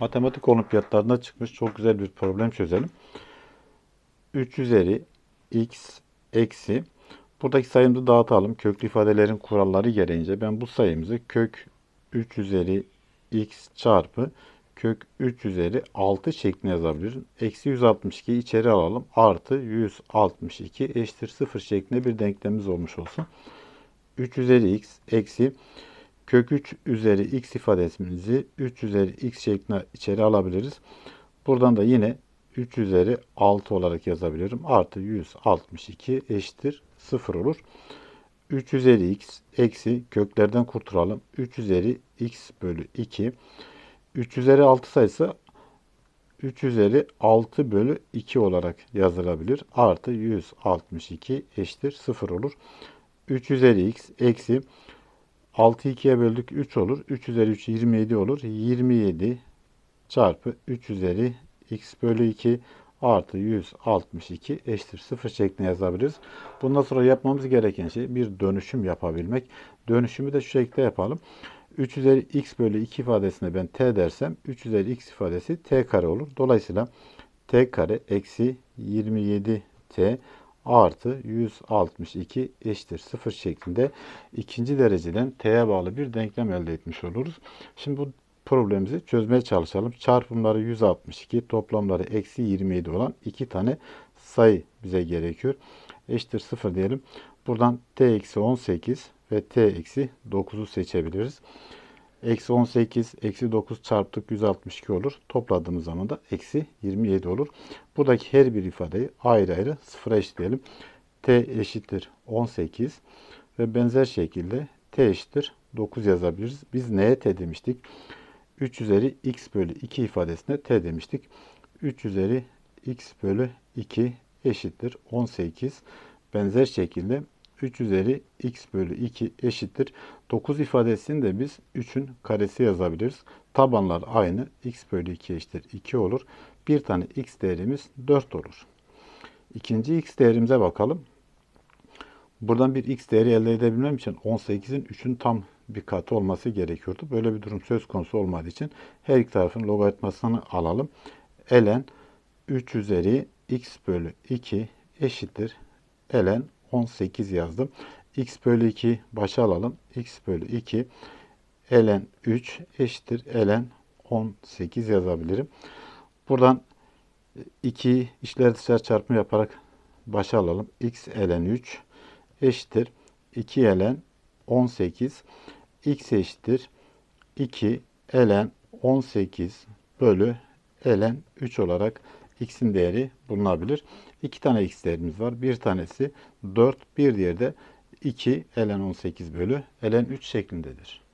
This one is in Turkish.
Matematik olimpiyatlarında çıkmış çok güzel bir problem çözelim. 3 üzeri x eksi buradaki sayımızı dağıtalım. Köklü ifadelerin kuralları gereğince ben bu sayımızı kök 3 üzeri x çarpı kök 3 üzeri 6 şeklinde yazabilirim. Eksi 162 içeri alalım. Artı 162 eşittir 0 şeklinde bir denklemimiz olmuş olsun. 3 üzeri x eksi kök 3 üzeri x ifadesimizi 3 üzeri x şeklinde içeri alabiliriz. Buradan da yine 3 üzeri 6 olarak yazabilirim. Artı 162 eşittir 0 olur. 3 üzeri x eksi köklerden kurtulalım. 3 üzeri x bölü 2. 3 üzeri 6 sayısı 3 üzeri 6 bölü 2 olarak yazılabilir. Artı 162 eşittir 0 olur. 3 üzeri x eksi 6'yı 2'ye böldük 3 olur. 3 üzeri 3 27 olur. 27 çarpı 3 üzeri x bölü 2 artı 162 eşittir 0 şeklinde yazabiliriz. Bundan sonra yapmamız gereken şey bir dönüşüm yapabilmek. Dönüşümü de şu şekilde yapalım. 3 üzeri x bölü 2 ifadesine ben t dersem 3 üzeri x ifadesi t kare olur. Dolayısıyla t kare eksi 27t artı 162 eşittir 0 şeklinde ikinci dereceden t'ye bağlı bir denklem elde etmiş oluruz. Şimdi bu problemimizi çözmeye çalışalım. Çarpımları 162, toplamları eksi 27 olan iki tane sayı bize gerekiyor. Eşittir 0 diyelim. Buradan t eksi 18 ve t eksi 9'u seçebiliriz. Eksi 18, eksi 9 çarptık 162 olur. Topladığımız zaman da eksi 27 olur. Buradaki her bir ifadeyi ayrı ayrı sıfıra eşitleyelim. t eşittir 18 ve benzer şekilde t eşittir 9 yazabiliriz. Biz neye t demiştik? 3 üzeri x bölü 2 ifadesine t demiştik. 3 üzeri x bölü 2 eşittir 18. Benzer şekilde 3 üzeri x bölü 2 eşittir. 9 ifadesini de biz 3'ün karesi yazabiliriz. Tabanlar aynı. x bölü 2 eşittir 2 olur. Bir tane x değerimiz 4 olur. İkinci x değerimize bakalım. Buradan bir x değeri elde edebilmem için 18'in 3'ün tam bir katı olması gerekiyordu. Böyle bir durum söz konusu olmadığı için her iki tarafın logaritmasını alalım. ln 3 üzeri x bölü 2 eşittir. ln 18 yazdım. x bölü 2 başa alalım. x bölü 2 ln 3 eşittir. ln 18 yazabilirim. Buradan 2 işler dışarı çarpımı yaparak başa alalım. x ln 3 eşittir. 2 ln 18 x eşittir 2 ln 18 bölü ln 3 olarak x'in değeri bulunabilir. İki tane x değerimiz var. Bir tanesi 4, bir diğeri de 2 ln 18 bölü ln 3 şeklindedir.